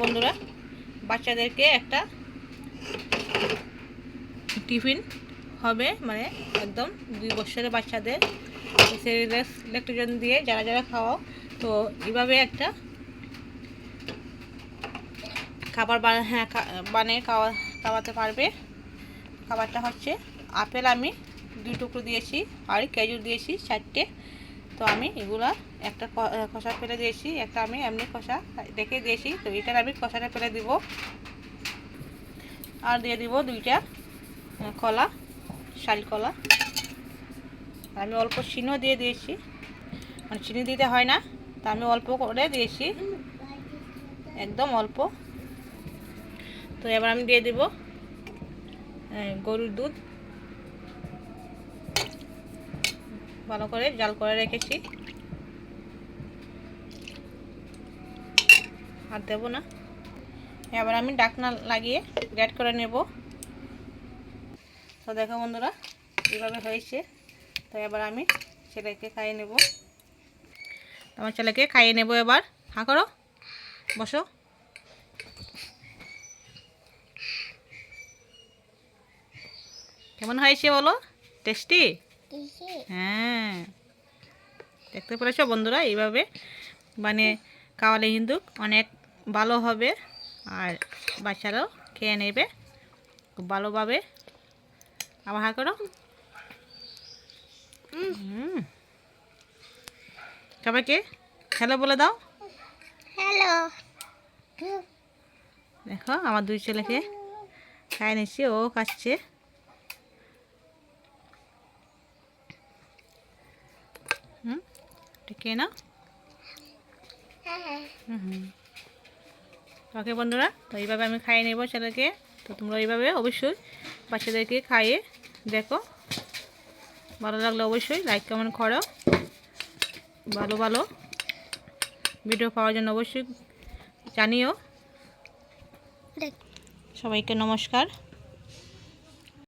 বন্ধুরা, বাচ্চাদেরকে একটা টিফিন হবে মানে একদম দুই বছরের বাচ্চাদের সেরিলাক্স ল্যাকটোজেন দিয়ে যারা যারা খাওয়াও, তো এইভাবে একটা খাবার হ্যাঁ বানিয়ে খাওয়া, খাওয়াতে পারবে। খাবারটা হচ্ছে আপেল আমি দুই টুকরো দিয়েছি, আর খেজুর দিয়েছি চারটে। তো আমি এগুলা একটা খোসা ফেলে দিয়েছি, একটা আমি এমনি খোসা রেখে দিয়েছি, তো এটার আমি খোসাটা ফেলে দিব। আর দিয়ে দিব দুইটা কলা, শাল কলা। আমি অল্প চিনিও দিয়ে দিয়েছি মানে চিনি দিতে হয় না, তা আমি অল্প করে দিয়েছি, একদম অল্প। তো এবার আমি দিয়ে দিব গরুর দুধ। ভালো করে জাল করে রেখেছি। আর দেবো না। এবার আমি ডাকনা লাগিয়ে গ্যাট করে নেব। তো দেখো বন্ধুরা কীভাবে হয়েছে। তো এবার আমি ছেলেকে খাইয়ে নেব। আমার ছেলেকে খাইয়ে নেব এবার। হাঁ করো, বসো। কেমন হয়েছে বলো? টেস্টি? হ্যাঁ। দেখতে পেরেছ বন্ধুরা? এইভাবে মানে খাওয়ালে কিন্তু অনেক ভালো হবে আর বাচ্চারাও খেয়ে নেবে। খুব ভালোভাবে। আবার হা করো। হুম। সবাইকে হ্যালো বলে দাও। হ্যালো দেখো আমার দুই ছেলেকে খাই নিচ্ছি ও খাচ্ছে। হুম? ঠিক না? হুম হুম। ওকে বন্ধুরা তো এইভাবে আমি খাইয়ে নেব ছেলেকে। তো তোমরা এইভাবে অবশ্যই বাচ্চাদেরকে খাইয়ে দেখো। ভালো লাগলে অবশ্যই লাইক কমেন্ট করো। ভালো ভালো ভিডিও পাওয়ার জন্য অবশ্যই জানিও। সবাইকে নমস্কার।